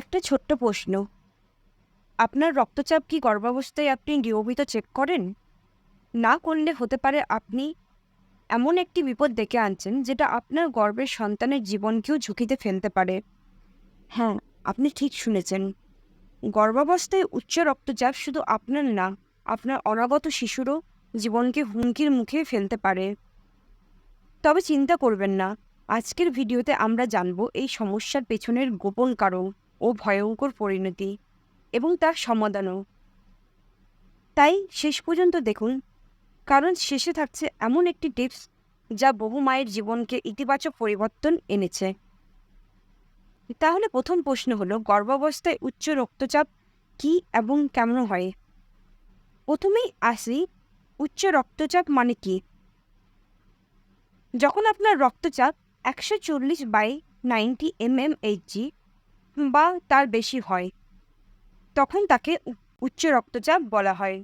একটা ছোট্ট প্রশ্ন। আপনার রক্তচাপ কি গর্ভাবস্থায় আপনি নিয়মিত চেক করেন? না করলে হতে পারে আপনি এমন একটি বিপদ ডেকে আনছেন যেটা আপনার গর্ভের সন্তানের জীবনকেও ঝুঁকিতে ফেলতে পারে। হ্যাঁ আপনি ঠিক শুনেছেন। গর্ভাবস্থায় উচ্চ রক্তচাপ শুধু আপনার না, আপনার অনাগত শিশুরও জীবনকে হুমকির মুখে ফেলতে পারে। তবে চিন্তা করবেন না, আজকের ভিডিওতে আমরা জানব এই সমস্যার পেছনের গোপন কারণ। ও ভয়ঙ্কর পরিণতি এবং তার সমাধানও। তাই শেষ পর্যন্ত দেখুন, কারণ শেষে থাকছে এমন একটি টিপস যা বহু মায়ের জীবনকে ইতিবাচক পরিবর্তন এনেছে। তাহলে প্রথম প্রশ্ন হলো, গর্ভাবস্থায় উচ্চ রক্তচাপ কি এবং কেমন হয়? প্রথমেই আসি, উচ্চ রক্তচাপ মানে কি? যখন আপনার রক্তচাপ একশো চল্লিশ by ninety M M H HG বা তার বেশি হয়। তখন তাকে উচ্চ রক্তচাপ বলা হয়।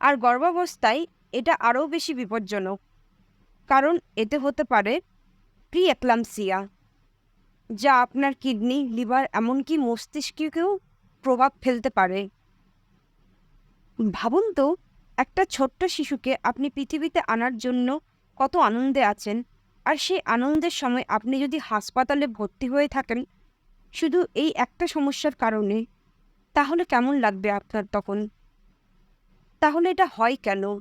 আর গর্ভাবস্থায় এটা আরও বেশি বিপজ্জনক, কারণ এতে হতে পারে প্রি এক্লামসিয়া যা আপনার কিডনি, লিভার, এমনকি মস্তিষ্ককেও প্রভাব ফেলতে পারে। ভাবুন তো, একটা ছোট্ট শিশুকে আপনি পৃথিবীতে আনার জন্য কত আনন্দে আছেন, আর সেই আনন্দের সময় আপনি যদি হাসপাতালে ভর্তি হয়ে থাকেন শুধু এই একটা সমস্যার কারণে? তাহলে কেমন লাগবে আপনার তখন? তাহলে এটা হয় কেন?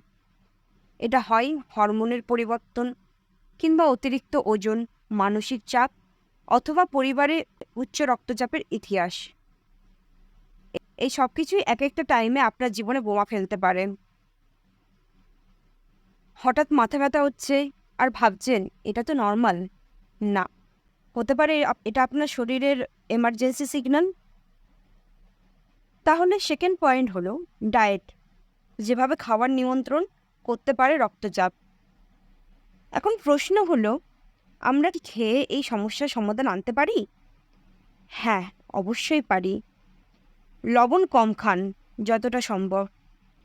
এটা হয় হরমোনের পরিবর্তন কিংবা অতিরিক্ত ওজন, মানসিক চাপ অথবা পরিবারে উচ্চ রক্তচাপের ইতিহাস। এই সব কিছুই এক একটা টাইমে আপনার জীবনে বোমা ফেলতে পারে। হঠাৎ মাথা ব্যথা হচ্ছে আর ভাবছেন, এটা তো নর্মাল না। হতে পারে এটা আপনার শরীরের এমার্জেন্সি সিগন্যাল তাহলে সেকেন্ড পয়েন্ট হলো ডায়েট যেভাবে খাবার নিয়ন্ত্রণ করতে পারে রক্তচাপ। এখন প্রশ্ন হলো, আমরা কি খেয়ে এই সমস্যার সমাধান আনতে পারি? হ্যাঁ অবশ্যই পারি। লবণ কম খান, যতটা সম্ভব।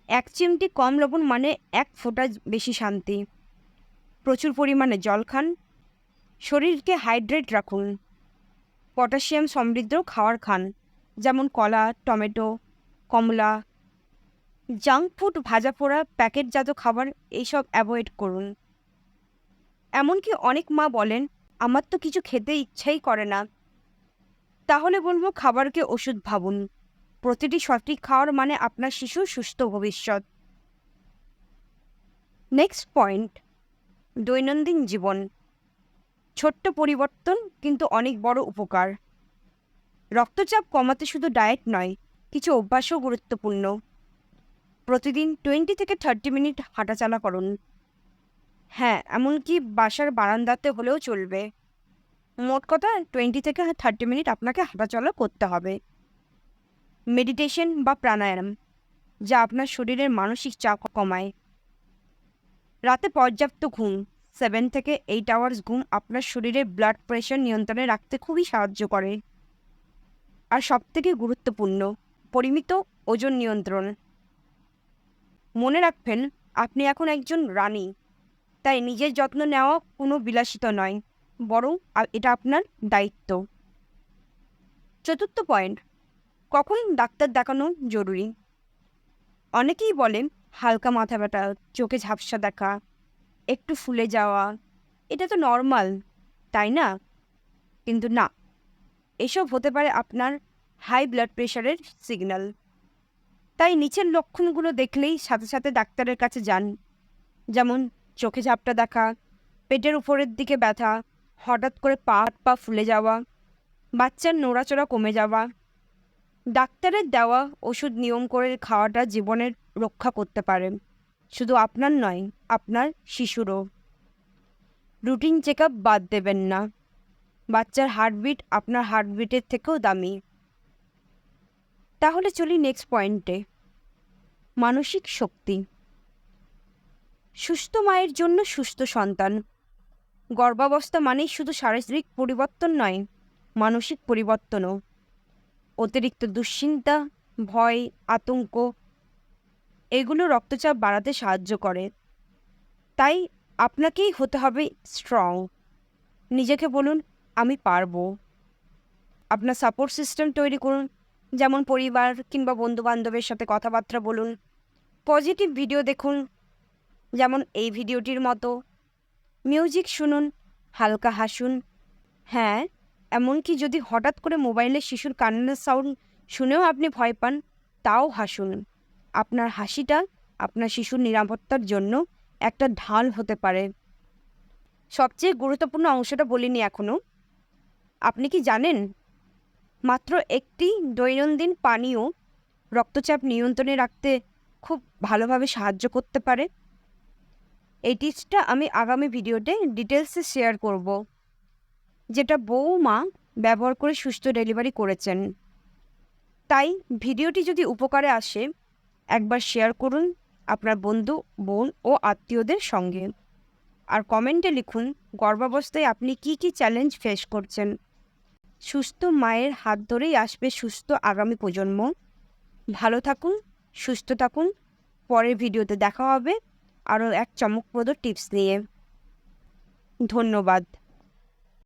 এক চিমটি কম লবণ মানে এক ফোঁটা বেশি শান্তি। প্রচুর পরিমাণে জল খান শরীরকে হাইড্রেট রাখুন। পটাশিয়াম সমৃদ্ধ খাবার খান, যেমন কলা, টমেটো, কমলা জাঙ্ক ফুড ভাজা পোড়া, প্যাকেটজাত খাবার, এইসব অ্যাভয়েড করুন। এমনকি অনেক মা বলেন, আমার তো কিছু খেতে ইচ্ছাই করে না। তাহলে বলব, খাবারকে ওষুধ ভাবুন। প্রতিটি সঠিক খাওয়ার মানে আপনার শিশুর সুস্থ ভবিষ্যৎ। নেক্সট পয়েন্ট দৈনন্দিন জীবন। ছোট্ট পরিবর্তন কিন্তু অনেক বড় উপকার। রক্তচাপ কমাতে শুধু ডায়েট নয়, কিছু অভ্যাসও গুরুত্বপূর্ণ। প্রতিদিন টোয়েন্টি থেকে থার্টি মিনিট হাঁটাচলা করুন। হ্যাঁ এমনকি বাসার বারান্দাতে হলেও চলবে। মোট কথা টোয়েন্টি থেকে থার্টি মিনিট আপনাকে হাঁটাচলা করতে হবে। মেডিটেশন বা প্রাণায়াম, যা আপনার শরীরের মানসিক চাপ কমায়। রাতে পর্যাপ্ত ঘুম সেভেন থেকে এইট আওয়ার্স ঘুম আপনার শরীরের ব্লাড প্রেশার নিয়ন্ত্রণে রাখতে খুবই সাহায্য করে। আর সবথেকে গুরুত্বপূর্ণ, পরিমিত ওজন নিয়ন্ত্রণ। মনে রাখবেন, আপনি এখন একজন রানী, তাই নিজের যত্ন নেওয়া কোনো বিলাসিত নয়, বরং এটা আপনার দায়িত্ব। চতুর্থ পয়েন্ট কখন ডাক্তার দেখানো জরুরি? অনেকেই বলেন হালকা মাথা ব্যথা, চোখে ঝাপসা দেখা একটু ফুলে যাওয়া, এটা তো নর্মাল তাই না? কিন্তু না, এসব হতে পারে আপনার হাই ব্লাড প্রেশারের সিগন্যাল তাই নিচের লক্ষণগুলো দেখলেই সাথে সাথে ডাক্তারের কাছে যান। যেমন চোখে ঝাপটা দেখা, পেটের উপরের দিকে ব্যথা, হঠাৎ করে পা পা ফুলে যাওয়া, বাচ্চার নড়াচড়া কমে যাওয়া। ডাক্তারের দেওয়া ওষুধ নিয়ম করে খাওয়াটা জীবনের রক্ষা করতে পারে। শুধু আপনার নয়, আপনার শিশুরও। রুটিন চেক বাদ দেবেন না। বাচ্চার হার্টবিট আপনার হার্টবিটের থেকেও দামি। তাহলে চলি নেক্সট পয়েন্টে মানসিক শক্তি। সুস্থ মায়ের জন্য সুস্থ সন্তান। গর্ভাবস্থা মানেই শুধু শারীরিক পরিবর্তন নয়, মানসিক পরিবর্তনও। অতিরিক্ত দুশ্চিন্তা, ভয়, আতঙ্ক এগুলো রক্তচাপ বাড়াতে সাহায্য করে। তাই আপনাকেই হতে হবে স্ট্রং নিজেকে বলুন, আমি পারব। আপনার সাপোর্ট সিস্টেম তৈরি করুন। যেমন পরিবার কিংবা বন্ধু বান্ধবের সাথে কথাবার্তা বলুন। পজিটিভ ভিডিও দেখুন, যেমন এই ভিডিওটির মতো। মিউজিক শুনুন, হালকা হাসুন। হ্যাঁ এমনকি যদি হঠাৎ করে মোবাইলে শিশুর কান্নার সাউন্ড শুনেও আপনি ভয় পান, তাও হাসুন। আপনার হাসিটা আপনার শিশুর নিরাপত্তার জন্য একটা ঢাল হতে পারে। সবচেয়ে গুরুত্বপূর্ণ অংশটা বলিনি এখনও আপনি কি জানেন? মাত্র একটি দৈনন্দিন পানীয় রক্তচাপ নিয়ন্ত্রণে রাখতে খুব ভালোভাবে সাহায্য করতে পারে। এই টিপসটা আমি আগামী ভিডিওতে ডিটেলসে শেয়ার করব, যেটা বৌমা ব্যবহার করে সুস্থ ডেলিভারি করেছেন। তাই ভিডিওটি যদি উপকারে আসে একবার শেয়ার করুন আপনার বন্ধু, বোন ও আত্মীয়দের সঙ্গে। আর কমেন্টে লিখুন, গর্ভাবস্থায় আপনি কি কি চ্যালেঞ্জ ফেস করছেন? সুস্থ মায়ের হাত ধরেই আসবে সুস্থ আগামী প্রজন্ম। ভালো থাকুন, সুস্থ থাকুন। পরের ভিডিওতে দেখা হবে আরও এক চমকপ্রদ টিপস নিয়ে। ধন্যবাদ।